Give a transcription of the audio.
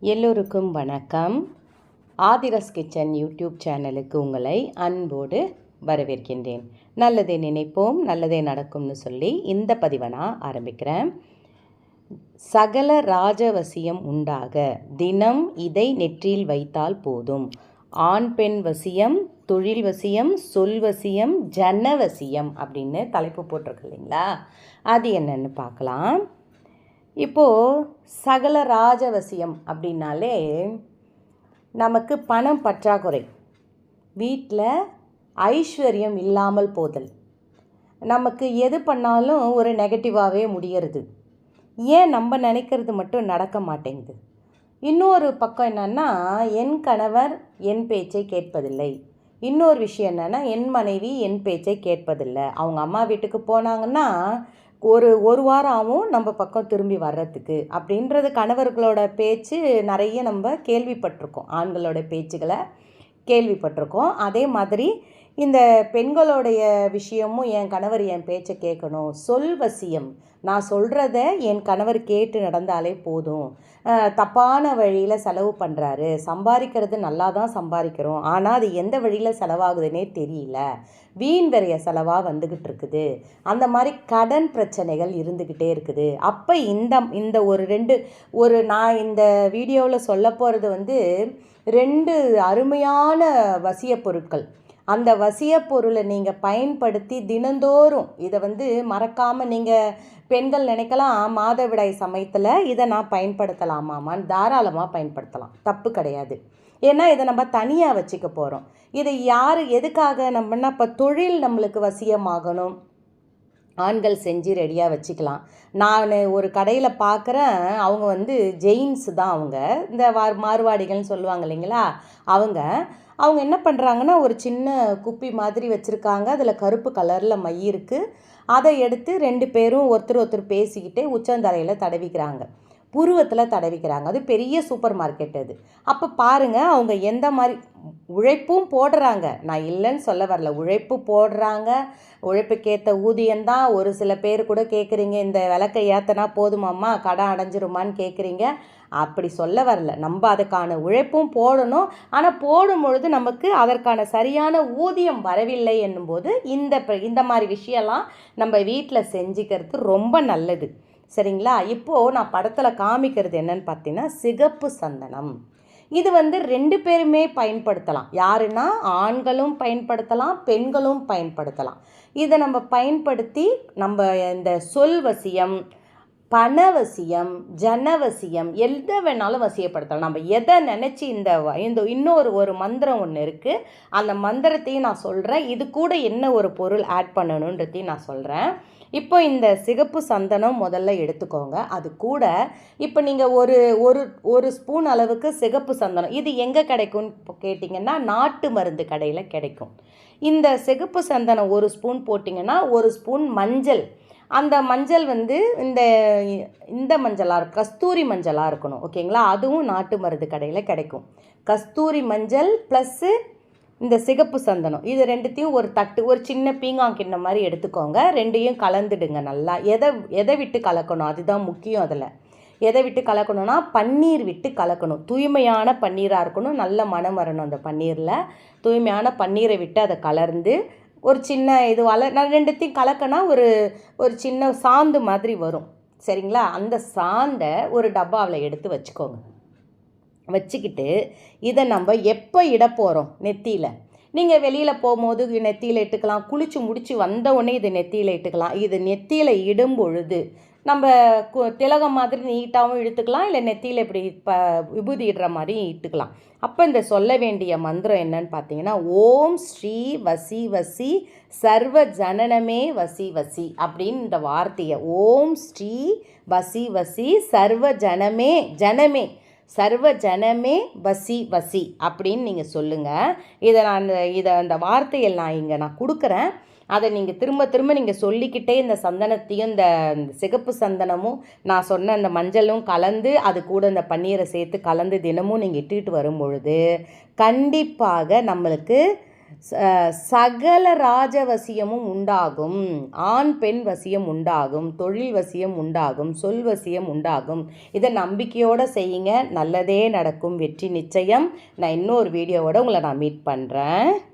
எல்லோருக்கும் வணக்கம். ஆதிரஸ் kitchen YouTube சேனலுக்கு உங்களை அன்போடு வரவேற்கின்றேன். நல்லதே நினைப்போம் நல்லதே நடக்கும்னு சொல்லி இந்த பதிவை நான் ஆரம்பிக்கிறேன். சகல ராஜவசியம் உண்டாக தினம் இதை நெற்றியில் வைத்தால் போதும். ஆண் பெண் வசியம் தொழில் வசியம் சொல் வசியம் ஜனவசியம் அப்படின்னு தலைப்பு போட்டிருக்கு இல்லைங்களா? அது என்னன்னு பார்க்கலாம். இப்போது சகல ராஜவசியம் அப்படின்னாலே நமக்கு பணம் பற்றாக்குறை. வீட்டில் ஐஸ்வர்யம் இல்லாமல் போதல். நமக்கு எது பண்ணாலும் ஒரு நெகட்டிவாகவே முடியறது. ஏன் நம்ம நினைக்கிறது மட்டும் நடக்க மாட்டேங்குது? இன்னொரு பக்கம் என்னென்னா என் கணவர் என் பேச்சை கேட்பதில்லை. இன்னொரு விஷயம் என்னென்னா என் மனைவி என் பேச்சை கேட்பதில்லை. அவங்க அம்மா வீட்டுக்கு போனாங்கன்னா ஒரு ஒரு வாரம் ஆகும் நம்ம பக்கம் திரும்பி வர்றதுக்கு அப்படின்றது கணவர்களோட பேச்சு நிறைய நம்ம கேள்விப்பட்டிருக்கோம். ஆண்களோட பேச்சுகளை கேள்விப்பட்டிருக்கோம். அதே மாதிரி இந்த பெண்களுடைய விஷயமும் என் கணவர் என் பேச்சை கேட்கணும். சொல் வசியம். நான் சொல்கிறத என் கணவர் கேட்டு நடந்தாலே போதும். தப்பான வழியில் செலவு பண்ணுறாரு சம்பாதிக்கிறது நல்லா தான் சம்பாதிக்கிறோம். ஆனால் அது எந்த வழியில் செலவாகுதுன்னே தெரியல. வீண் வரைய செலவாக வந்துக்கிட்டு இருக்குது. அந்த மாதிரி கடன் பிரச்சனைகள் இருந்துக்கிட்டே இருக்குது. அப்போ இந்த இந்த ஒரு ரெண்டு ஒரு நான் இந்த வீடியோவில் சொல்ல போகிறது வந்து ரெண்டு அருமையான வசிய பொருட்கள். அந்த வசிய பொருளை நீங்கள் பயன்படுத்தி தினந்தோறும் இதை வந்து மறக்காமல் நீங்கள் பெண்கள் நினைக்கலாம் மாதவிடாய் சமயத்தில் இதை நான் பயன்படுத்தலாமாமான்னு தாராளமாக பயன்படுத்தலாம். தப்பு கிடையாது. ஏன்னா இதை நம்ம தனியாக வச்சுக்க போகிறோம் இதை யார் எதுக்காக நம்மன்னா இப்போ தொழில் நம்மளுக்கு வசியமாகணும்? ஆண்கள் செஞ்சு ரெடியாக வச்சுக்கலாம். நான் ஒரு கடையில் பார்க்குறேன் அவங்க வந்து ஜெயின்ஸ் தான் அவங்க. இந்த வார் மார்வாடிகள்னு சொல்லுவாங்க இல்லைங்களா? அவங்க. அவங்க என்ன பண்ணுறாங்கன்னா ஒரு சின்ன குப்பி மாதிரி வச்சுருக்காங்க. அதில் கருப்பு கலரில் மை இருக்குது அதை எடுத்து ரெண்டு பேரும் ஒருத்தர் ஒருத்தர் பேசிக்கிட்டே உச்சந்தலையில் தடவிக்கிறாங்க. புருவத்தில் தடவிக்கிறாங்க. அது பெரிய சூப்பர் மார்க்கெட் அது. அப்போ பாருங்கள் அவங்க எந்த மாதிரி உழைப்பும் போடுறாங்க. நான் இல்லைன்னு சொல்ல வரல. உழைப்பு போடுறாங்க. உழைப்புக்கேற்ற ஊதியம்தான் ஒரு சில பேர் கூட கேட்குறீங்க இந்த விளக்கை ஏற்றனா போதுமாம்மா கடன் அடைஞ்சிருமான்னு கேட்குறீங்க அப்படி சொல்ல வரல. நம்ம அதுக்கான உழைப்பும் போடணும். ஆனால் போடும் பொழுது நமக்கு அதற்கான சரியான ஊதியம் வரவில்லை என்னும்போது இந்த இந்த மாதிரி விஷயம்லாம் நம்ம வீட்டில் செஞ்சுக்கிறது ரொம்ப நல்லது. சரிங்களா? இப்போது நான் படத்தில் காமிக்கிறது என்னன்னு பார்த்தீங்கன்னா சிகப்பு சந்தனம். இது வந்து ரெண்டு பேருமே பயன்படுத்தலாம். யாருன்னா ஆண்களும் பயன்படுத்தலாம் பெண்களும் பயன்படுத்தலாம். இதை நம்ம பயன்படுத்தி நம்ம இந்த சொல்வசியம் பணவசியம் ஜனவசியம் எதை வேணாலும் வசியப்படுத்தலாம். நம்ம எதை நினச்சி இந்த இந்த இன்னொரு ஒரு மந்திரம் ஒன்று இருக்குது அந்த மந்திரத்தையும் நான் சொல்கிறேன் இது கூட என்ன ஒரு பொருள் ஆட் பண்ணணுன்றதையும் நான் சொல்கிறேன் இப்போ இந்த சிகப்பு சந்தனம் முதல்ல எடுத்துக்கோங்க. அது கூட இப்போ நீங்கள் ஒரு ஒரு ஒரு ஸ்பூன் அளவுக்கு சிகப்பு சந்தனம். இது எங்கே கிடைக்கும்னு கேட்டிங்கன்னா நாட்டு மருந்து கடையில் கிடைக்கும். இந்த சிகப்பு சந்தனம் ஒரு ஸ்பூன் போட்டிங்கன்னா ஒரு ஸ்பூன் மஞ்சள். அந்த மஞ்சள் வந்து இந்த இந்த மஞ்சளாக இருக்கும் கஸ்தூரி மஞ்சளாக இருக்கணும். ஓகேங்களா? அதுவும் நாட்டு மருந்து கடையில் கிடைக்கும். கஸ்தூரி மஞ்சள் ப்ளஸ்ஸு இந்த சிகப்பு சந்தனம். இது ரெண்டுத்தையும் ஒரு தட்டு ஒரு சின்ன பீங்காங் கிண்ண மாதிரி எடுத்துக்கோங்க. ரெண்டையும் கலந்துடுங்க நல்லா. எதை எதை விட்டு கலக்கணும்? அதுதான் முக்கியம் அதில். எதை விட்டு கலக்கணும்னா பன்னீர் விட்டு கலக்கணும். தூய்மையான பன்னீராக இருக்கணும். நல்ல மனம் வரணும் அந்த பன்னீரில். தூய்மையான பன்னீரை விட்டு அதை கலர்ந்து ஒரு சின்ன இது வள நான் ரெண்டுத்தையும் கலக்கினா ஒரு ஒரு சின்ன சாந்து மாதிரி வரும். சரிங்களா? அந்த சாந்தை ஒரு டப்பாவில் எடுத்து வச்சுக்கோங்க. வச்சுக்கிட்டு இதை நம்ம எப்போ இட போகிறோம் நெத்தியில்? நீங்கள் வெளியில் போகும்போது நெத்தியில் இட்டுக்கலாம் குளித்து முடித்து வந்த உடனே இது நெத்தியில் இட்டுக்கலாம். இது நெத்தியில் இடும் பொழுது நம்ம கு திலகம் மாதிரி நீட்டாகவும் இழுத்துக்கலாம் இல்லை நெத்தியில் இப்படி ப விபூதி இடுற மாதிரி இட்டுக்கலாம். அப்போ இந்த சொல்ல வேண்டிய மந்திரம் என்னன்னு பார்த்தீங்கன்னா ஓம் ஸ்ரீ வசி வசி சர்வ ஜனனமே வசி வசி அப்படின்னு இந்த வார்த்தையை ஓம் ஸ்ரீ வசி வசி சர்வ ஜனமே ஜனமே சர்வ ஜனமே வசி வசி அப்படின்னு நீங்கள் சொல்லுங்கள் இதை நான் இதை அந்த வார்த்தையை நான் இங்கே நான் கொடுக்குறேன். அதை நீங்கள் திரும்ப திரும்ப நீங்கள் சொல்லிக்கிட்டே இந்த சந்தனத்தையும் இந்த சிகப்பு சந்தனமும் நான் சொன்ன அந்த மஞ்சளும் கலந்து அது கூட இந்த பன்னீரை சேர்த்து கலந்து தினமும் நீங்கள் இட்டுக்கிட்டு வரும் பொழுது கண்டிப்பாக நம்மளுக்கு சகல ராஜவசியமும் உண்டாகும். ஆண் பெண் வசியம் உண்டாகும். தொழில் வசியம் உண்டாகும். சொல் வசியம் உண்டாகும். இதை நம்பிக்கையோடு செய்யுங்க. நல்லதே நடக்கும். வெற்றி நிச்சயம். நான் இன்னொரு வீடியோவோட உங்களை நான் மீட் பண்ணுறேன்